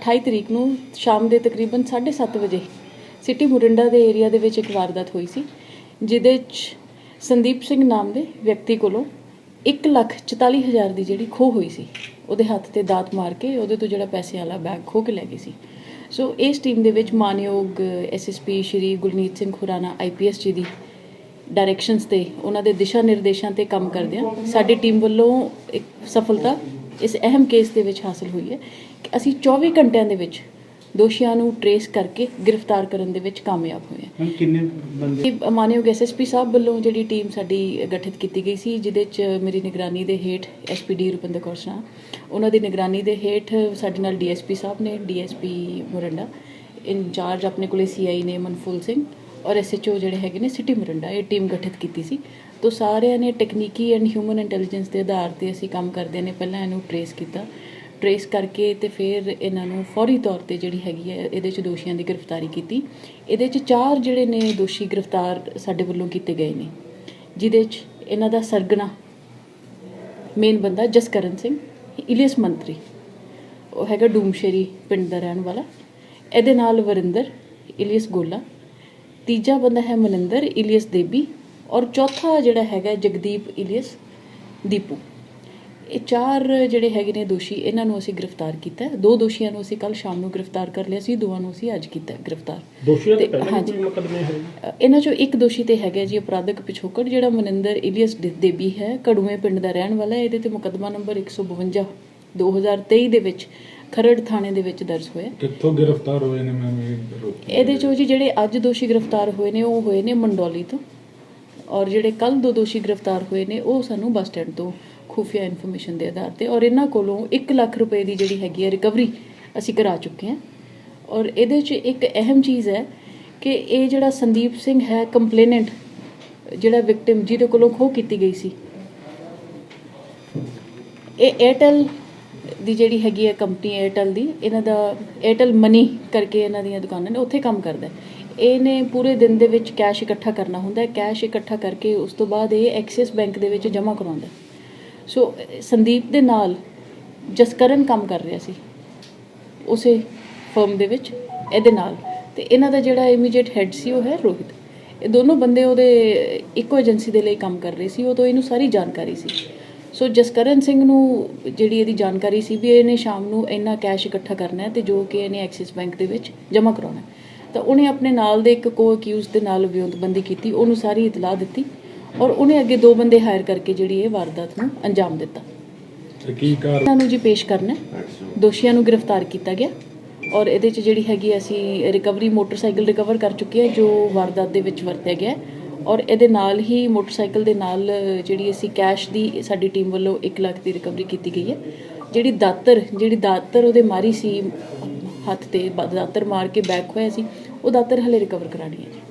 28 ਤਰੀਕ ਨੂੰ ਸ਼ਾਮ ਦੇ ਤਕਰੀਬਨ 7:30 ਵਜੇ ਸਿਟੀ ਮੁਰਿੰਡਾ ਦੇ ਏਰੀਆ ਦੇ ਵਿੱਚ ਇੱਕ ਵਾਰਦਾਤ ਹੋਈ ਸੀ, ਜਿਹਦੇ 'ਚ ਸੰਦੀਪ ਸਿੰਘ ਨਾਮ ਦੇ ਵਿਅਕਤੀ ਕੋਲੋਂ 144000 ਦੀ ਜਿਹੜੀ ਖੋਹ ਹੋਈ ਸੀ, ਉਹਦੇ ਹੱਥ ਤੇ ਦਾਤ ਮਾਰ ਕੇ ਉਹਦੇ ਤੋਂ ਜਿਹੜਾ ਪੈਸੇ ਵਾਲਾ ਬੈਗ ਖੋਹ ਕੇ ਲੈ ਗਈ ਸੀ। ਸੋ ਇਸ ਟੀਮ ਦੇ ਵਿੱਚ ਮਾਨਯੋਗ ਐਸਐਸਪੀ ਸ਼੍ਰੀ ਗੁਰਨੀਤ ਸਿੰਘ ਖੁਰਾਨਾ ਆਈਪੀਐਸ ਜੀ ਦੀ ਡਾਇਰੈਕਸ਼ਨਸ ਤੇ ਉਹਨਾਂ ਦੇ ਦਿਸ਼ਾ ਨਿਰਦੇਸ਼ਾਂ ਤੇ ਕੰਮ ਕਰਦਿਆਂ ਸਾਡੀ ਟੀਮ ਵੱਲੋਂ ਇੱਕ ਸਫਲਤਾ ਇਸ ਅਹਿਮ ਕੇਸ ਦੇ ਵਿੱਚ ਹਾਸਲ ਹੋਈ ਹੈ ਕਿ ਅਸੀਂ 24 ਘੰਟਿਆਂ ਦੇ ਵਿੱਚ ਦੋਸ਼ੀਆਂ ਨੂੰ ਟਰੇਸ ਕਰਕੇ ਗ੍ਰਿਫਤਾਰ ਕਰਨ ਦੇ ਵਿੱਚ ਕਾਮਯਾਬ ਹੋਏ ਹਾਂ। ਕਿੰਨੇ ਬੰਦੇ? ਇਹ ਮਾਨਯੋਗ ਐਸਐਸਪੀ ਸਾਹਿਬ ਵੱਲੋਂ ਜਿਹੜੀ ਟੀਮ ਸਾਡੀ ਗਠਿਤ ਕੀਤੀ ਗਈ ਸੀ ਜਿਹਦੇ ਚ ਮੇਰੀ ਨਿਗਰਾਨੀ ਦੇ ਹੇਠ ਐਸਪੀਡੀ ਰੁਪਿੰਦਰ ਕੌਰ ਸ਼ਾਹ ਉਹਨਾਂ ਦੀ ਨਿਗਰਾਨੀ ਦੇ ਹੇਠ ਸਾਡੇ ਨਾਲ ਡੀਐਸਪੀ ਸਾਹਿਬ ਨੇ ਡੀਐਸਪੀ ਮੁਰੰਡਾ ਇੰਚਾਰਜ ਆਪਣੇ ਕੋਲੇ ਸੀਆਈ ਨੇ ਮਨਫੂਲ ਸਿੰਘ ਔਰ ਐਸਐਚਓ ਜਿਹੜੇ ਹੈਗੇ ਨੇ ਸਿਟੀ ਮੋਰਿੰਡਾ, ਇਹ ਟੀਮ ਗਠਿਤ ਕੀਤੀ ਸੀ। ਤੋਂ ਸਾਰਿਆਂ ਨੇ ਟੈਕਨੀਕੀ ਐਂਡ ਹਿਊਮਨ ਇੰਟੈਲੀਜੈਂਸ ਦੇ ਆਧਾਰ ਤੇ ਅਸੀਂ ਕੰਮ ਕਰਦੇ ਨੇ। ਪਹਿਲਾਂ ਇਹਨੂੰ ਟਰੇਸ ਕੀਤਾ। ਟਰੇਸ ਕਰਕੇ ਤੇ ਫਿਰ ਇਹਨਾਂ ਨੂੰ ਫੌਰੀ ਤੌਰ ਤੇ ਜਿਹੜੀ ਹੈਗੀ ਹੈ, ਇਹਦੇ ਚ ਦੋਸ਼ੀਆਂ ਦੀ ਗ੍ਰਿਫਤਾਰੀ ਕੀਤੀ। ਇਹਦੇ ਚ ਚਾਰ ਜਿਹੜੇ ਨੇ ਦੋਸ਼ੀ ਗ੍ਰਿਫਤਾਰ ਸਾਡੇ ਵੱਲੋਂ ਕੀਤੇ ਗਏ ਨੇ, ਜਿਹਦੇ ਚ ਇਹਨਾਂ ਦਾ ਸਰਗਣਾ ਮੇਨ ਬੰਦਾ ਜਸਕਰਨ ਸਿੰਘ, ਇਲੀਅਸ ਮੰਤਰੀ, ਉਹ ਹੈਗਾ ਡੂਮਸ਼ੇਰੀ ਪਿੰਡ ਦਾ ਰਹਿਣ ਵਾਲਾ। ਇਹਦੇ ਨਾਲ ਵਰਿੰਦਰ, ਇਲੀਅਸ ਗੋਲਾ ਤੀਜਾ ਬੰਦਾ ਹੈ ਮਨਿੰਦਰ ਇਲੀਅਸ ਦੇਬੀ ਔਰ ਚੌਥਾ ਜਿਹੜਾ ਹੈਗਾ ਜਗਦੀਪ ਇਲੀਅਸ ਦੀਪੂ। ਇਹ ਚਾਰ ਜਿਹੜੇ ਹੈਗੇ ਨੇ ਦੋਸ਼ੀ ਇਹਨਾਂ ਨੂੰ ਅਸੀਂ ਗ੍ਰਿਫਤਾਰ ਕੀਤਾ ਹੈ। ਦੋ ਦੋਸ਼ੀਆਂ ਨੂੰ ਅਸੀਂ ਕੱਲ ਸ਼ਾਮ ਨੂੰ ਗ੍ਰਿਫਤਾਰ ਕਰ ਲਿਆ ਸੀ ਦੋਵਾਂ ਨੂੰ ਅਸੀਂ ਅੱਜ ਕੀਤਾ ਗ੍ਰਿਫਤਾਰ। ਦੋਸ਼ੀਆਂ ਦੇ ਪਹਿਲਾਂ ਕੋਈ ਮੁਕੱਦਮੇ ਹੋਏ ਇਹਨਾਂ ਚੋਂ ਇੱਕ ਦੋਸ਼ੀ ਤੇ ਹੈਗਾ ਜੀ ਅਪਰਾਧਕ ਪਿਛੋਕੜ ਜਿਹੜਾ ਮਨਿੰਦਰ ਇਲੀਅਸ ਦੇਬੀ ਹੈ। ਕੜੂਏ ਪਿੰਡ ਦਾ ਰਹਿਣ ਵਾਲਾ ਹੈ। ਇਹਦੇ ਤੇ ਮੁਕੱਦਮਾ ਨੰਬਰ 152 2023 ਦੇ ਵਿੱਚ ਖਰੜ ਥਾਣੇ ਦੇ ਵਿੱਚ ਦਰਜ ਹੋਇਆ ਕਿੱਥੋਂ ਗ੍ਰਿਫਤਾਰ ਹੋਏ ਨੇ ਮੈਂ ਵੀ ਰੋਕੀ ਇਹਦੇ ਚੋਂ ਜੀ ਜਿਹੜੇ ਅੱਜ ਦੋਸ਼ੀ ਗ੍ਰਿਫਤਾਰ ਹੋਏ ਨੇ ਉਹ ਹੋਏ ਨੇ ਮੰਡੋਲੀ ਤੋਂ। ਔਰ ਜਿਹੜੇ ਕੱਲ ਦੋ ਦੋਸ਼ੀ ਗ੍ਰਿਫਤਾਰ ਹੋਏ ਨੇ ਉਹ ਸਾਨੂੰ ਬੱਸ ਸਟੈਂਡ ਤੋਂ ਖੁਫੀਆ ਇਨਫੋਰਮੇਸ਼ਨ ਦੇ ਆਧਾਰ ਤੇ। ਔਰ ਇਹਨਾਂ ਕੋਲੋਂ 1 ਲੱਖ ਰੁਪਏ ਦੀ ਜਿਹੜੀ ਹੈਗੀ ਹੈ ਰਿਕਵਰੀ ਅਸੀਂ ਕਰਾ ਚੁੱਕੇ ਹਾਂ। ਔਰ ਇਹਦੇ 'ਚ ਇੱਕ ਅਹਿਮ ਚੀਜ਼ ਹੈ ਕਿ ਇਹ ਜਿਹੜਾ ਸੰਦੀਪ ਸਿੰਘ ਹੈ ਕੰਪਲੇਨੈਂਟ ਜਿਹੜਾ ਵਿਕਟਿਮ ਜਿਹਦੇ ਕੋਲੋਂ ਖੋਹ ਕੀਤੀ ਗਈ ਸੀ ਇਹ 에ਅਰਟੈਲ ਦੀ ਜਿਹੜੀ ਹੈਗੀ ਹੈ ਕੰਪਨੀ 에ਅਰਟੈਲ ਦੀ, ਇਹਨਾਂ ਦਾ 에ਅਰਟੈਲ ਮਨੀ ਕਰਕੇ ਇਹਨਾਂ ਦੀਆਂ ਦੁਕਾਨਾਂ ਨੇ, ਉੱਥੇ ਕੰਮ ਕਰਦਾ ਇਹਨੇ ਪੂਰੇ ਦਿਨ ਦੇ ਵਿੱਚ ਕੈਸ਼ ਇਕੱਠਾ ਕਰਨਾ ਹੁੰਦਾ ਹੈ। ਕੈਸ਼ ਇਕੱਠਾ ਕਰਕੇ ਉਸ ਤੋਂ ਬਾਅਦ ਇਹ ਐਕਸਿਸ ਬੈਂਕ ਦੇ ਵਿੱਚ ਜਮ੍ਹਾਂ ਕਰਾਉਂਦਾ ਸੋ ਸੰਦੀਪ ਦੇ ਨਾਲ ਜਸਕਰਨ ਕੰਮ ਕਰ ਰਿਹਾ ਸੀ, ਉਸੇ ਫਰਮ ਦੇ ਵਿੱਚ, ਇਹਦੇ ਨਾਲ। ਤੇ ਇਹਨਾਂ ਦਾ ਜਿਹੜਾ ਇਮੀਡੀਏਟ ਹੈੱਡ ਸੀ, ਉਹ ਹੈ ਰੋਹਿਤ। ਇਹ ਦੋਨੋਂ ਬੰਦੇ ਉਹਦੇ ਇੱਕੋ ਏਜੰਸੀ ਦੇ ਲਈ ਕੰਮ ਕਰ ਰਹੇ ਸੀ ਉਹ ਤੋਂ ਇਹਨੂੰ ਸਾਰੀ ਜਾਣਕਾਰੀ ਸੀ। ਸੋ ਜਸਕਰਨ ਸਿੰਘ ਨੂੰ ਜਿਹੜੀ ਇਹਦੀ ਜਾਣਕਾਰੀ ਸੀ ਵੀ ਇਹਨੇ ਸ਼ਾਮ ਨੂੰ ਇੰਨਾ ਕੈਸ਼ ਇਕੱਠਾ ਕਰਨਾ ਹੈ ਤੇ ਜੋ ਕਿ ਇਹਨੇ ਐਕਸਿਸ ਬੈਂਕ ਦੇ ਵਿੱਚ ਜਮ੍ਹਾਂ ਕਰਾਉਣਾ। ਤਾਂ ਉਹਨੇ ਆਪਣੇ ਨਾਲ ਦੇ ਇੱਕ ਕੋ ਅਕਿਊਜ਼ ਦੇ ਨਾਲ ਵਿਉਂਤਬੰਦੀ ਕੀਤੀ ਉਹਨੂੰ ਸਾਰੀ ਇਤਲਾਹ ਦਿੱਤੀ ਔਰ ਉਹਨੇ ਅੱਗੇ ਦੋ ਬੰਦੇ ਹਾਇਰ ਕਰਕੇ ਜਿਹੜੀ ਇਹ ਵਾਰਦਾਤ ਨੂੰ ਅੰਜਾਮ ਦਿੱਤਾ ਕੀ ਕਾਰ ਇਹਨਾਂ ਨੂੰ ਜੀ ਪੇਸ਼ ਕਰਨਾ। ਦੋਸ਼ੀਆਂ ਨੂੰ ਗ੍ਰਿਫਤਾਰ ਕੀਤਾ ਗਿਆ ਔਰ ਇਹਦੇ 'ਚ ਜਿਹੜੀ ਹੈਗੀ ਅਸੀਂ ਰਿਕਵਰੀ ਮੋਟਰਸਾਈਕਲ ਰਿਕਵਰ ਕਰ ਚੁੱਕੇ ਹਾਂ ਜੋ ਵਾਰਦਾਤ ਦੇ ਵਿੱਚ ਵਰਤਿਆ ਗਿਆ ਹੈ। ਔਰ ਇਹਦੇ ਨਾਲ ਹੀ ਮੋਟਰਸਾਈਕਲ ਦੇ ਨਾਲ ਜਿਹੜੀ ਅਸੀਂ ਕੈਸ਼ ਦੀ ਸਾਡੀ ਟੀਮ ਵੱਲੋਂ 1 ਲੱਖ ਦੀ ਰਿਕਵਰੀ ਕੀਤੀ ਗਈ ਹੈ। ਜਿਹੜੀ ਦਾਤਰ ਜਿਹੜੀ ਦਾਤਰ ਉਹਦੇ ਮਾਰੀ ਸੀ, ਹੱਥ ਤੇ ਬ- ਦਾਤਰ ਮਾਰ ਕੇ ਬੈਕ ਹੋਇਆ ਸੀ, ਉਹ ਦਾਤਰ ਹਲੇ ਰਿਕਵਰ ਕਰਾਣੀ ਹੈ ਜੀ।